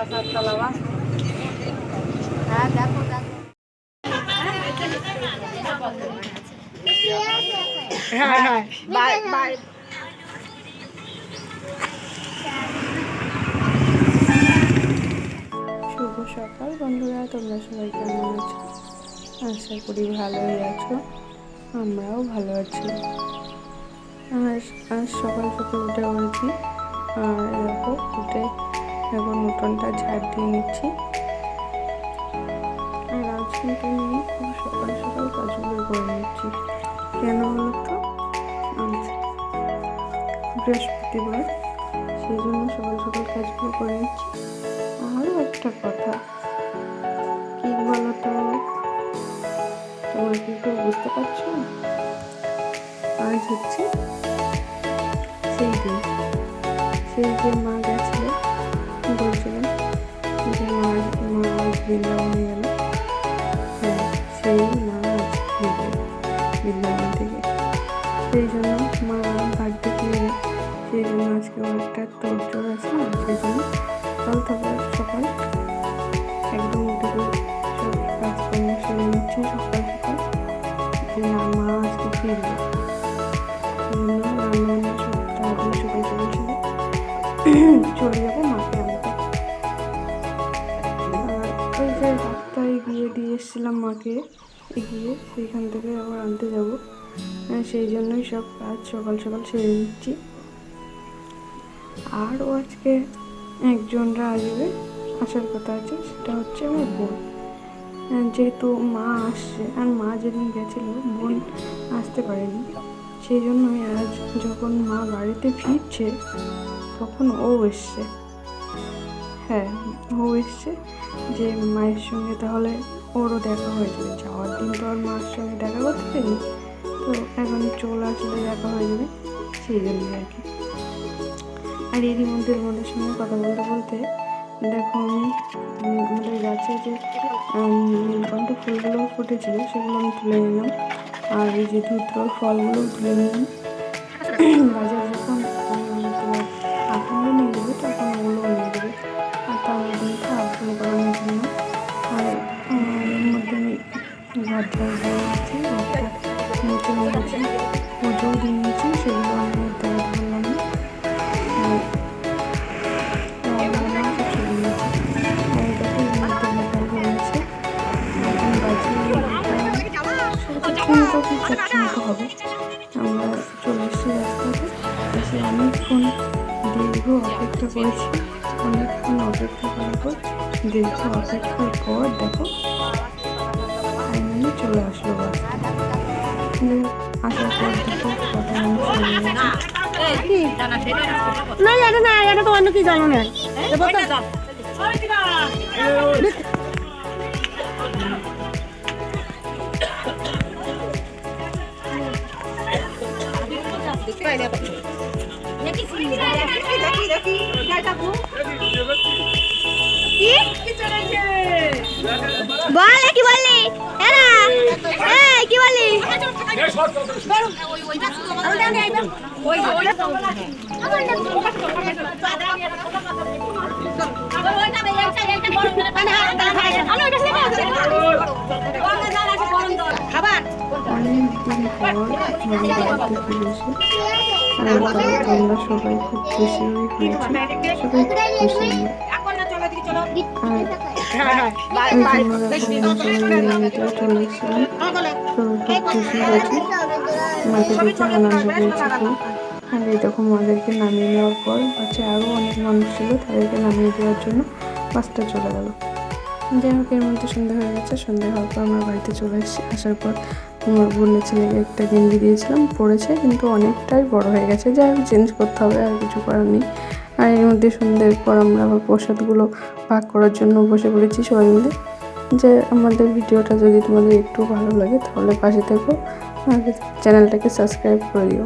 শুভ সকাল বন্ধুরা, তোমরা সবাই কেমন আছো? আশা করি ভালোই আছো, আমরাও ভালো আছি। আর আজ সকাল সকাল উঠে পড়েছি আর এরকম উঠে এখন উঠোনটা ঝাড় দিয়ে নিচ্ছি। আর আজ কিন্তু আমি খুব সকাল সকাল কাজগুলো করে নিচ্ছি। কেন বলো তো? আজ বৃহস্পতিবার সেই জন্য সকাল সকাল কাজগুলো করে নিচ্ছি। আরও একটা কথা, কি বলো তো কি কেউ বুঝতে পারছ আজ হচ্ছে সেই দিন। সেই যে মা গেছিল বলছিলাম যে আজ বৃন্দাবনে গেল। হ্যাঁ সেই মা বৃন্দাবন থেকে সেই জন্য মা বাড়িতে ফিরে সেই জন্য আজকে অনেকটা তোড়জোড় আছে না, সেই জন্য সকাল সকাল সকাল একদম উঠে সব কাজকর্ম সেরে নিচ্ছে সকাল সকাল। যে না, মা আজকে ফিরবে। রান্নাবান্না সব তাড়াতাড়ি সকাল সকাল চলে যাব। গিয়ে দিয়ে এসেছিলাম মাকে গিয়ে সেইখান থেকে আবার আনতে যাব। আহ, সেই জন্যই সব কাজ সকাল সকাল সেরে নিচ্ছি। আরও আজকে একজনরা আসবে আসার কথা আছে সেটা হচ্ছে আমার বোন। যেহেতু মা আসছে আর মা যেদিন গেছিল বোন আসতে পারেনি। সেই জন্যই আজ যখন মা বাড়িতে ফিরছে তখন ও এসছে। হ্যাঁ ও এসছে যে মায়ের সঙ্গে তাহলে ওরও দেখা হয়ে যাবে। যাওয়ার দিন তো আর মার সঙ্গে দেখা করতে পারিনি তো এখন চলে আসলে দেখা হয়ে যাবে, সেই জন্যই আর কি। আর এরই মধ্যে তোমাদের সঙ্গে কথা বলতে বলতে দেখো আমি আমাদের গাছে যে নীলকণ্ঠ ফুলগুলো ফুটেছিল, সেগুলো আমি তুলে নিলাম। আর এই যে ধুত্রর ফলগুলো তুলে নিলাম। বাজার মুছে নিয়েছি পুজোও দিয়ে নিয়েছি সেগুলো আমি দেখাতে পারলাম না আর রান্নাবান্না সব সেরে নিয়েছি আর এই দেখো এর মধ্যে মোবাইল রয়েছে এখন বাজে সাড়ে চারটে মতো কি চারটে মতো হবে আমরা চলে এসেছি রাস্তাতে এসে অনেকক্ষণ দীর্ঘ অপেক্ষা করেছি অনেকক্ষণ অপেক্ষা করার পর দীর্ঘ অপেক্ষার পর দেখো ফাইনালি চলে আসলো বাসটা দিয়ে আসার পর দেখো কত মানুষ চলে গেছে না এটা না এটা তো অন্য কি জানো না বল কি বললি অনেক দিন পর আমি বাড়িতে ফিরে এসে আর তারা তোমরা সবাই খুব খুশি হয়ে। হয়েছে সবাই খুব খুশি আর খুশি আনন্দ আর এই নামিয়ে নেওয়ার পর পাশে আরও অনেক মানুষ ছিল তাদেরকে নামিয়ে দেওয়ার জন্য বাসটা চলে গেল যাই হোক এর মধ্যে সন্ধ্যা হয়ে গেছে সন্ধ্যা হওয়ার পর আমার বাড়িতে চলে এসেছি আসার পর আমার বোনের ছেলেকে একটা গেঞ্জি দিয়েছিলাম পড়েছে কিন্তু অনেকটাই বড় হয়ে গেছে। যাই হোক চেঞ্জ করতে হবে, আর কিছু করার নেই। আর এর মধ্যে সন্ধ্যের পর আমরা আবার প্রসাদগুলো ভাগ করার জন্য বসে পড়েছি সবাই মিলে। যে আমাদের ভিডিওটা যদি তোমাদের একটু ভালো লাগে তাহলে পাশে থেকো। আর চ্যানেলটাকে সাবস্ক্রাইব করে দিও।